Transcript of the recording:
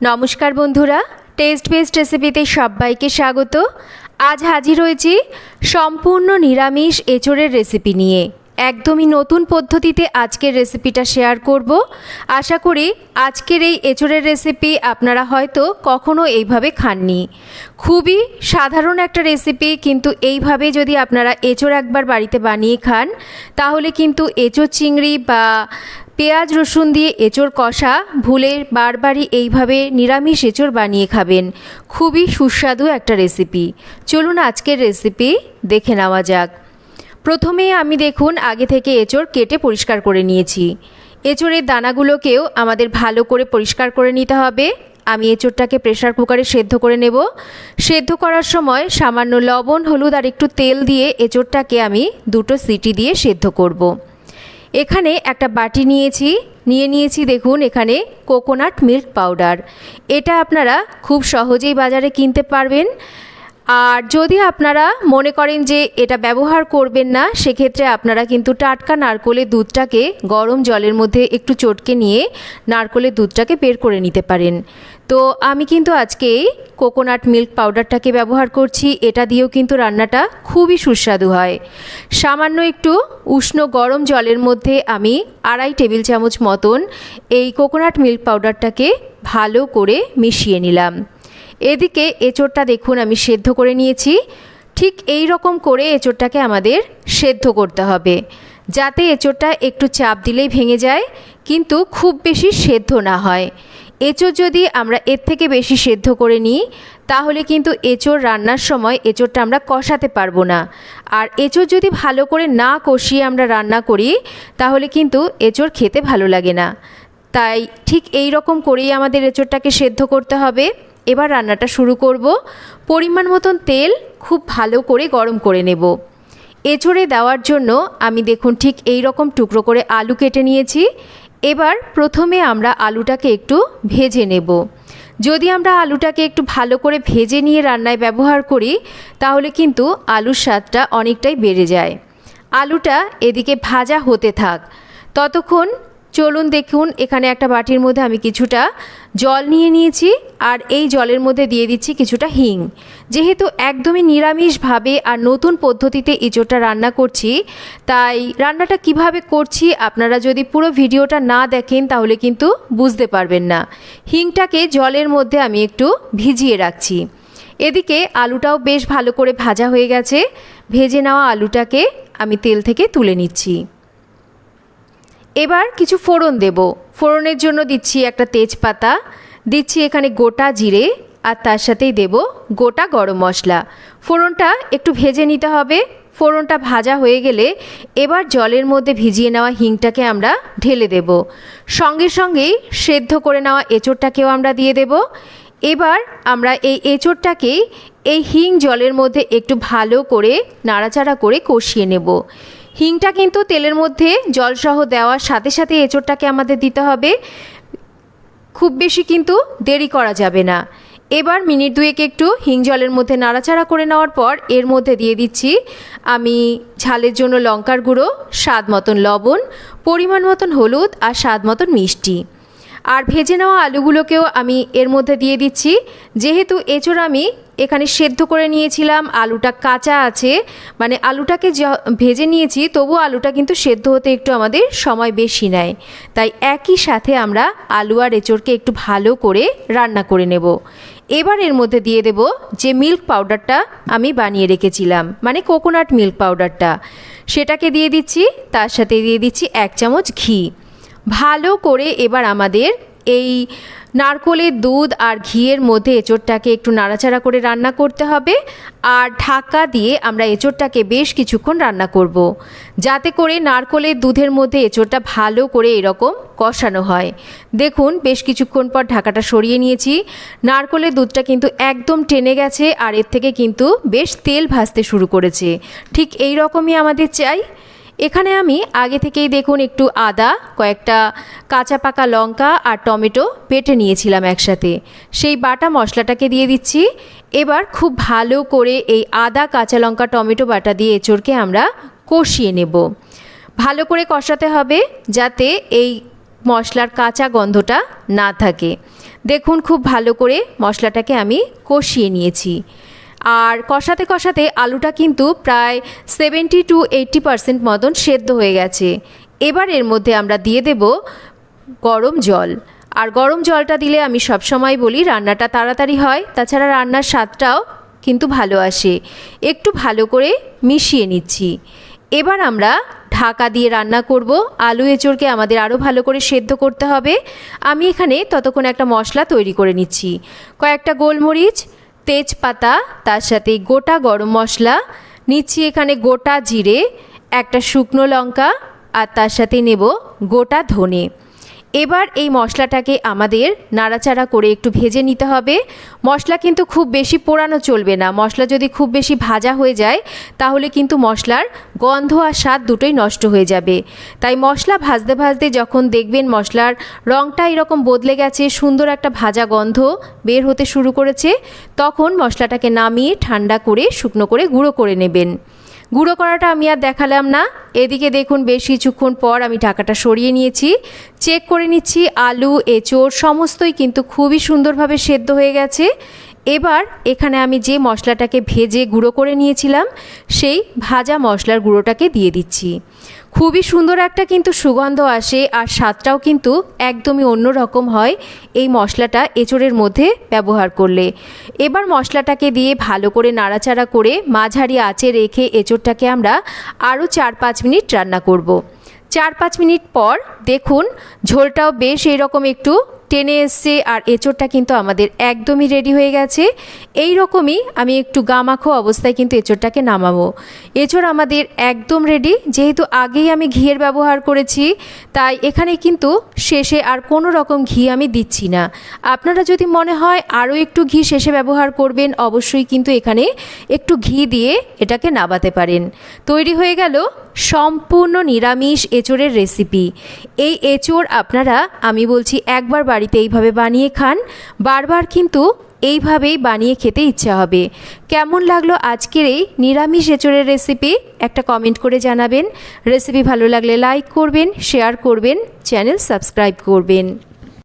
নমস্কার বন্ধুরা test best রেসিপিতে সবাইকে স্বাগত। আজ হাজির হয়েছি সম্পূর্ণ নিরামিষ এঁচড়ের রেসিপি নিয়ে। একদমই নতুন পদ্ধতিতে আজকের রেসিপিটা শেয়ার করব। আশা করি আজকের এই এঁচড়ের রেসিপি আপনারা হয়তো কখনো এইভাবে খাননি। খুবই সাধারণ একটা রেসিপি কিন্তু এইভাবে যদি আপনারা এঁচড় একবার বাড়িতে বানিয়ে খান, তাহলে কিন্তু এঁচড় চিংড়ি বা পেঁয়াজ, রসুন দিয়ে এঁচড় কষা, ভুলে বারবারই এইভাবে নিরামিষ এঁচড় বানিয়ে খাবেন। খুবই সুস্বাদু একটা রেসিপি। চলুন আজকের রেসিপি দেখে নেওয়া যাক। প্রথমে আমি দেখুন, আগে থেকে এঁচড় কেটে পরিষ্কার করে নিয়েছি। এঁচড়ের দানাগুলোকেও আমাদের ভালো করে পরিষ্কার করে নিতে হবে। আমি এঁচড়টাকে প্রেশার কুকারে সেদ্ধ করে নেব। সেদ্ধ করার সময় সামান্য লবণ, হলুদ আর একটু তেল দিয়ে এঁচড়টাকে আমি দুটো সিটি দিয়ে সেদ্ধ করব। এখানে একটা বাটি নিয়েছি, নিয়ে নিয়েছি দেখুন এখানে কোকোনাট মিল্ক পাউডার এটা আপনারা খুব সহজেই বাজারে কিনতে পারবেন। আর যদি আপনারা মনে করেন যে এটা ব্যবহার করবেন না, সেক্ষেত্রে আপনারা কিন্তু টাটকা নারকোলের দুধটাকে গরম জলের মধ্যে একটু চটকে নিয়ে নারকোলের দুধটাকে বের করে নিতে পারেন। তো আমি কিন্তু আজকে কোকোনাট মিল্ক পাউডারটাকে ব্যবহার করছি। এটা দিয়েও কিন্তু রান্নাটা খুবই সুস্বাদু হয়। সামান্য একটু উষ্ণ গরম জলের মধ্যে আমি আড়াই টেবিল চামচ মতন এই কোকোনাট মিল্ক পাউডারটাকে ভালো করে মিশিয়ে নিলাম। এদিকে এঁচোড়টা দেখুন, আমি সেদ্ধ করে নিয়েছি। ঠিক এই রকম করে এঁচোড়টাকে আমাদের সেদ্ধ করতে হবে। যাতে এঁচোড়টা একটু চাপ দিলেই ভেঙে যায়, কিন্তু খুব বেশি সেদ্ধ না হয়। এঁচোড় যদি আমরা এর থেকে বেশি সেদ্ধ করে নিই, তাহলে কিন্তু এঁচোড় রান্নার সময় এঁচোড়টা আমরা কষাতে পারব না। আর এঁচোড় যদি ভালো করে না কষিয়ে আমরা রান্না করি, তাহলে কিন্তু এঁচোড় খেতে ভালো লাগে না। তাই ঠিক এই রকম করেই আমাদের এঁচোড়টাকে সেদ্ধ করতে হবে। এবার রান্নাটা শুরু করব। পরিমাণ মতন তেল খুব ভালো করে গরম করে নেব। এঁচড়ে দেওয়ার জন্য আমি দেখুন ঠিক এই রকম টুকরো করে আলু কেটে নিয়েছি। এবার প্রথমে আমরা আলুটাকে একটু ভেজে নেব। যদি আমরা আলুটাকে একটু ভালো করে ভেজে নিয়ে রান্নায় ব্যবহার করি, তাহলে কিন্তু আলুর স্বাদটা অনেকটাই বেড়ে যায়। আলুটা এদিকে ভাজা হতে থাক। ততক্ষণ চলুন দেখুন, এখানে একটা বাটির মধ্যে আমি কিছুটা জল নিয়ে নিয়েছি আর এই জলের মধ্যে দিয়ে দিচ্ছি কিছুটা হিং। যেহেতু একদমই নিরামিষভাবে আর নতুন পদ্ধতিতে এঁচোড়টা রান্না করছি, তাই রান্নাটা কীভাবে করছি আপনারা যদি পুরো ভিডিওটা না দেখেন, তাহলে কিন্তু বুঝতে পারবেন না। হিংটাকে জলের মধ্যে আমি একটু ভিজিয়ে রাখছি। এদিকে আলুটাও বেশ ভালো করে ভাজা হয়ে গেছে। ভেজে নেওয়া আলুটাকে আমি তেল থেকে তুলে নিচ্ছি। এবার কিছু ফোড়ন দেব। ফোড়নের জন্য দিচ্ছি একটা তেজপাতা, দিচ্ছি এখানে গোটা জিরে আর তার সাথেই দেব গোটা গরম মশলা। ফোড়নটা একটু ভেজে নিতে হবে। ফোড়নটা ভাজা হয়ে গেলে এবার জলের মধ্যে ভিজিয়ে নেওয়া হিংটাকে আমরা ঢেলে দেব। সঙ্গে সঙ্গেই সেদ্ধ করে নেওয়া এঁচোড়টাকেও আমরা দিয়ে দেব। এবার আমরা এই এঁচোড়টাকে এই হিং জলের মধ্যে একটু ভালো করে নাড়াচাড়া করে কষিয়ে নেব। হিংটা কিন্তু তেলের মধ্যে জলসহ দেওয়ার সাথে সাথে এঁচোড়টাকে আমাদের দিতে হবে। খুব বেশি কিন্তু দেরি করা যাবে না। এবার মিনিট দুয়েক একটু হিং জলের মধ্যে নাড়াচাড়া করে নেওয়ার পর এর মধ্যে দিয়ে দিচ্ছি আমি ঝালের জন্য লঙ্কার গুঁড়ো, স্বাদ মতন লবণ, পরিমাণ মতন হলুদ আর স্বাদ মতন মিষ্টি। আর ভেজে নেওয়া আলুগুলোকেও আমি এর মধ্যে দিয়ে দিচ্ছি। যেহেতু এঁচড় আমি এখানে সেদ্ধ করে নিয়েছিলাম, আলুটা কাঁচা আছে মানে আলুটাকে ভেজে নিয়েছি, তবু আলুটা কিন্তু সেদ্ধ হতে একটু আমাদের সময় বেশি নেয়। তাই একই সাথে আমরা আলু আর এঁচড়কে একটু ভালো করে রান্না করে নেব। এবার এর মধ্যে দিয়ে দেব যে মিল্ক পাউডারটা আমি বানিয়ে রেখেছিলাম মানে কোকোনাট মিল্ক পাউডারটা। সেটাকে দিয়ে দিচ্ছি, তার সাথে দিয়ে দিচ্ছি এক চামচ ঘি। ভালো করে এবার আমাদের এই নারকোলের দুধ আর ঘিয়ের মধ্যে এঁচোড়টাকে একটু নাড়াচাড়া করে রান্না করতে হবে। আর ঢাকা দিয়ে আমরা এঁচোড়টাকে বেশ কিছুক্ষণ রান্না করব। যাতে করে নারকোলের দুধের মধ্যে এঁচোড়টা ভালো করে এরকম কষানো হয়। দেখুন, বেশ কিছুক্ষণ পর ঢাকাটা সরিয়ে নিয়েছি। নারকোলের দুধটা কিন্তু একদম টেনে গেছে আর এর থেকে কিন্তু বেশ তেল ভাসতে শুরু করেছে। ঠিক এই রকমই আমাদের চাই। এখানে আমি আগে থেকেই দেখুন একটু আদা, কয়েকটা কাঁচা পাকা লঙ্কা আর টমেটো পেটে নিয়েছিলাম একসাথে। সেই বাটা মশলাটাকে দিয়ে দিচ্ছি। এবার খুব ভালো করে এই আদা, কাঁচা লঙ্কা, টমেটো বাটা দিয়ে এঁচড়কে আমরা কষিয়ে নেব। ভালো করে কষাতে হবে যাতে এই মশলার কাঁচা গন্ধটা না থাকে। দেখুন খুব ভালো করে মশলাটাকে আমি কষিয়ে নিয়েছি। আর কষাতে কষাতে আলুটা কিন্তু প্রায় সেভেন্টি টু এইট্টি পারসেন্ট মতন সেদ্ধ হয়ে গেছে। এবার এর মধ্যে আমরা দিয়ে দেব গরম জল। আর গরম জলটা দিলে আমি সবসময় বলি রান্নাটা তাড়াতাড়ি হয়, তাছাড়া রান্নার স্বাদটাও কিন্তু ভালো আসে। একটু ভালো করে মিশিয়ে নিচ্ছি। এবার আমরা ঢাকা দিয়ে রান্না করব। আলু এঁচড়কে আমাদের আরও ভালো করে সেদ্ধ করতে হবে। আমি এখানে ততক্ষণ একটা মশলা তৈরি করে নিচ্ছি। কয়েকটা গোলমরিচ তেজপাতা, তার সাথে গোটা গরম মশলা, নিচ্ছি এখানে গোটা জিরে, একটা শুকনো লঙ্কা, আর তার সাথে নেব গোটা ধনে। এবার এই মশলাটাকে আমাদের নাড়াচাড়া করে একটু ভেজে নিতে হবে। মশলা কিন্তু খুব বেশি পোড়ানো চলবে না। মশলা যদি খুব বেশি ভাজা হয়ে যায়, তাহলে কিন্তু মশলার গন্ধ আর স্বাদ দুটোই নষ্ট হয়ে যাবে। তাই মশলা ভাজতে ভাজতে যখন দেখবেন মশলার রঙটা এরকম বদলে গেছে, সুন্দর একটা ভাজা গন্ধ বের হতে শুরু করেছে, তখন মশলাটাকে নামিয়ে ঠান্ডা করে, শুকনো করে গুঁড়ো করে নেবেন। গুঁড়ো করাটা আমি আর দেখালাম না। এদিকে দেখুন বেশ কিছুক্ষণ পর আমি ঢাকাটা সরিয়ে নিয়েছি। চেক করে নিচ্ছি, আলু, এঁচোড় সমস্তই কিন্তু খুবই সুন্দরভাবে সেদ্ধ হয়ে গেছে। এবার এখানে আমি যে মশলাটাকে ভেজে গুঁড়ো করে নিয়েছিলাম, সেই ভাজা মশলার গুঁড়োটাকে দিয়ে দিচ্ছি। খুবই সুন্দর একটা কিন্তু সুগন্ধ আসে আর স্বাদটাও কিন্তু একদমই অন্য রকম হয় এই মশলাটা এঁচড়ের মধ্যে ব্যবহার করলে এবার মশলাটাকে দিয়ে ভালো করে নাড়াচাড়া করে মাঝারি আঁচে রেখে এঁচড়টাকে আমরা আরও চার পাঁচ মিনিট রান্না করব। চার পাঁচ মিনিট পর দেখুন ঝোলটাও বেশ এইরকম একটু টেনে এসছে আর এঁচড়টা কিন্তু আমাদের একদমই রেডি হয়ে গেছে। এই রকমই আমি একটু গামাখো অবস্থায় কিন্তু এঁচড়টাকে নামাবো। এঁচড় আমাদের একদম রেডি যেহেতু আগেই আমি ঘিয়ের ব্যবহার করেছি, তাই এখানে কিন্তু শেষে আর কোনো রকম ঘি আমি দিচ্ছি না। আপনারা যদি মনে হয় আরও একটু ঘি শেষে ব্যবহার করবেন, অবশ্যই কিন্তু এখানে একটু ঘি দিয়ে এটাকে নাবাতে পারেন। তৈরি হয়ে গেল সম্পূর্ণ নিরামিষ এঁচড়ের রেসিপি এই এঁচড় আপনারা, আমি বলছি একবার বাড়িতে এইভাবে বানিয়ে খান। বারবার কিন্তু এইভাবেই বানিয়ে খেতে ইচ্ছা হবে। কেমন লাগল আজকের এই নিরামিষ এঁচড়ের রেসিপি একটা কমেন্ট করে জানাবেন। রেসিপি ভালো লাগলে লাইক করবেন শেয়ার করবেন চ্যানেল সাবস্ক্রাইব করবেন।